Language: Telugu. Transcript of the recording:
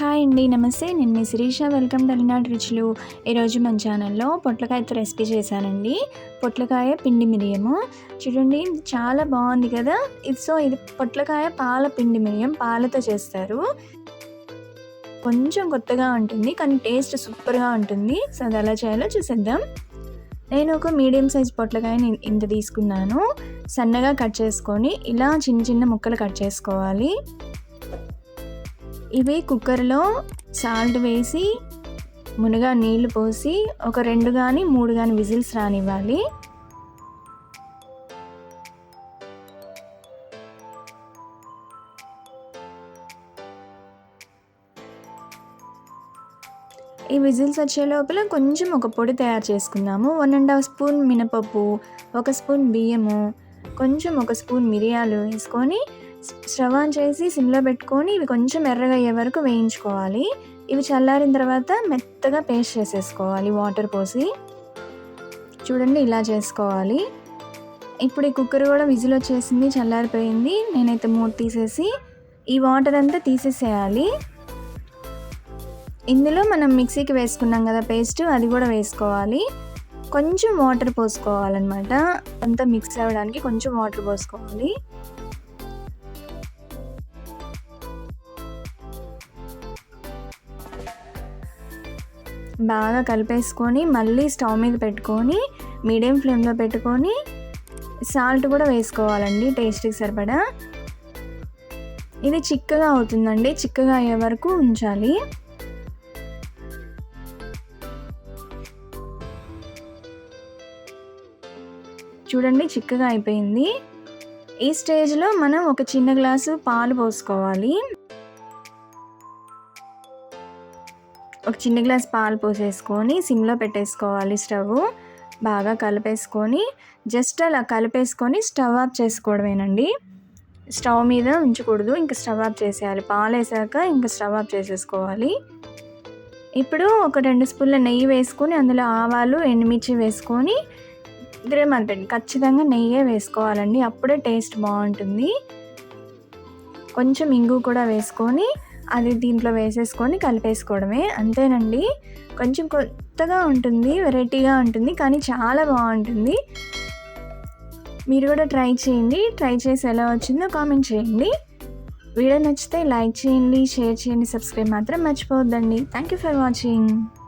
హాయ్ అండి నమస్తే. నేను మీ శిరీష. వెల్కమ్ టు రుచులు. ఈరోజు మన ఛానల్లో పొట్లకాయతో రెసిపీ చేశానండి. పొట్లకాయ పిండి మిరియము. చూడండి చాలా బాగుంది కదా? ఇది సో ఇది పొట్లకాయ పాల పిండి మిరియం పాలతో చేస్తారు. కొంచెం కొత్తగా ఉంటుంది కానీ టేస్ట్ సూపర్గా ఉంటుంది. సో అది ఎలా చేయాలో చూసేద్దాం. నేను ఒక మీడియం సైజ్ పొట్లకాయని ఇంత తీసుకున్నాను. సన్నగా కట్ చేసుకొని ఇలా చిన్న చిన్న ముక్కలు కట్ చేసుకోవాలి. ఇవి కుక్కర్లో సాల్ట్ వేసి మునగా నీళ్ళు పోసి ఒక రెండు కానీ మూడు కానీ విజిల్స్ రానివ్వాలి. ఈ విజిల్స్ వచ్చే లోపల కొంచెం ఒక పొడి తయారు చేసుకుందాము. వన్ అండ్ హాఫ్ స్పూన్ మినపప్పు ఒక స్పూన్ బియ్యము కొంచెం ఒక స్పూన్ మిరియాలు వేసుకొని స్టవ్ ఆన్ చేసి సిమ్లో పెట్టుకొని ఇవి కొంచెం ఎర్రగా అయ్యే వరకు వేయించుకోవాలి. ఇవి చల్లారిన తర్వాత మెత్తగా పేస్ట్ చేసేసుకోవాలి వాటర్ పోసి. చూడండి ఇలా చేసుకోవాలి. ఇప్పుడు ఈ కుక్కర్ కూడా విజిల్ వచ్చేసింది చల్లారిపోయింది. నేనైతే మూత తీసేసి ఈ వాటర్ అంతా తీసేసేయాలి. ఇందులో మనం మిక్సీకి వేసుకున్నాం కదా పేస్ట్ అది కూడా వేసుకోవాలి. కొంచెం వాటర్ పోసుకోవాలన్నమాట. అంతా మిక్స్ అవ్వడానికి కొంచెం వాటర్ పోసుకోవాలి. బాగా కలిపేసుకొని మళ్ళీ స్టవ్ మీద పెట్టుకొని మీడియం ఫ్లేమ్లో పెట్టుకొని సాల్ట్ కూడా వేసుకోవాలండి టేస్ట్కి సరిపడా. ఇది చిక్కగా అవుతుందండి చిక్కగా అయ్యే వరకు ఉంచాలి. చూడండి చిక్కగా అయిపోయింది. ఈ స్టేజ్లో మనం ఒక చిన్న గ్లాసు పాలు పోసుకోవాలి. ఒక చిన్న గ్లాస్ పాలు పోసేసుకొని సిమ్లో పెట్టేసుకోవాలి స్టవ్ బాగా కలిపేసుకొని జస్ట్ అలా కలిపేసుకొని స్టవ్ ఆఫ్ చేసుకోవడమేనండి. స్టవ్ మీద ఉంచకూడదు ఇంకా స్టవ్ ఆఫ్ చేసేయాలి. పాలు వేసాక ఇంకా స్టవ్ ఆఫ్ చేసేసుకోవాలి. ఇప్పుడు ఒక రెండు స్పూన్ల నెయ్యి వేసుకొని అందులో ఆవాలు ఎండుమిర్చి వేసుకొని గ్రేమల్ ఖచ్చితంగా నెయ్యే వేసుకోవాలండి. అప్పుడే టేస్ట్ బాగుంటుంది. కొంచెం ఇంగు కూడా వేసుకొని అది దీంట్లో వేసేసుకొని కలిపేసుకోవడమే. అంతేనండి. కొంచెం కొత్తగా ఉంటుంది వెరైటీగా ఉంటుంది కానీ చాలా బాగుంటుంది. మీరు కూడా ట్రై చేయండి. ట్రై చేసి ఎలా వచ్చిందో కామెంట్ చేయండి. వీడియో నచ్చితే లైక్ చేయండి షేర్ చేయండి సబ్స్క్రైబ్ మాత్రం మర్చిపోవద్దండి. Thank you for watching.